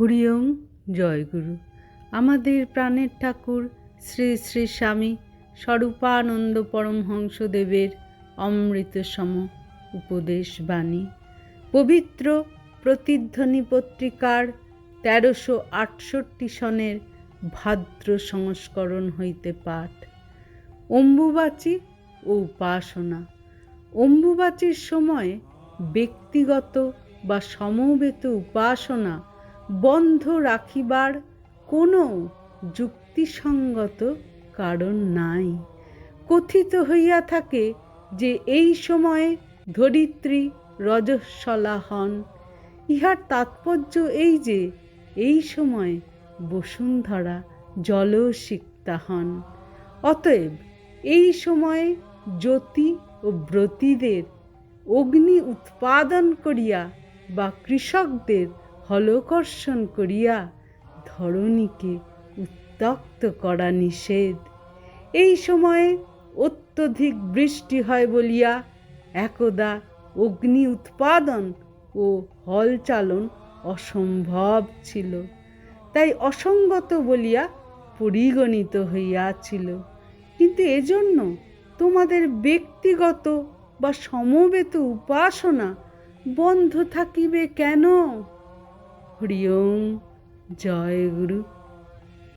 হরিওম জয়গুরু। আমাদের প্রাণের ঠাকুর শ্রী শ্রী স্বামী স্বরূপানন্দ পরমহংসদেবের অমৃতসম উপদেশ বাণী। পবিত্র প্রতিধ্বনি পত্রিকার তেরোশো আটষট্টি সনের ভাদ্র সংস্করণ হইতে পাঠ। অম্বুবাচী ও উপাসনা। অম্বুবাচীর সময় ব্যক্তিগত বা সমবেত উপাসনা বন্ধ রাখিবার কোনো যুক্তিসঙ্গত কারণ নাই। কথিত হইয়া থাকে যে এই সময়ে ধরিত্রী রজস্বলা হন। ইহার তাৎপর্য এই যে, এই সময় বসুন্ধরা জলসিক্তা হন। অতএব এই সময়ে জ্যোতি ও ব্রতীদের অগ্নি উৎপাদন করিয়া বা কৃষকদের হলকর্ষণ করিয়া ধরণীকে উত্তক্ত করা নিষেধ। এই সময়ে অত্যধিক বৃষ্টি হয় বলিয়া একদা অগ্নি উৎপাদন ও হল চালন অসম্ভব ছিল। তাই অসঙ্গত বলিয়া পরিগণিত হইয়াছিল। কিন্তু এজন্য তোমাদের ব্যক্তিগত বা সমবেত উপাসনা বন্ধ থাকিবে কেন? হরি ওম জয় গুরু।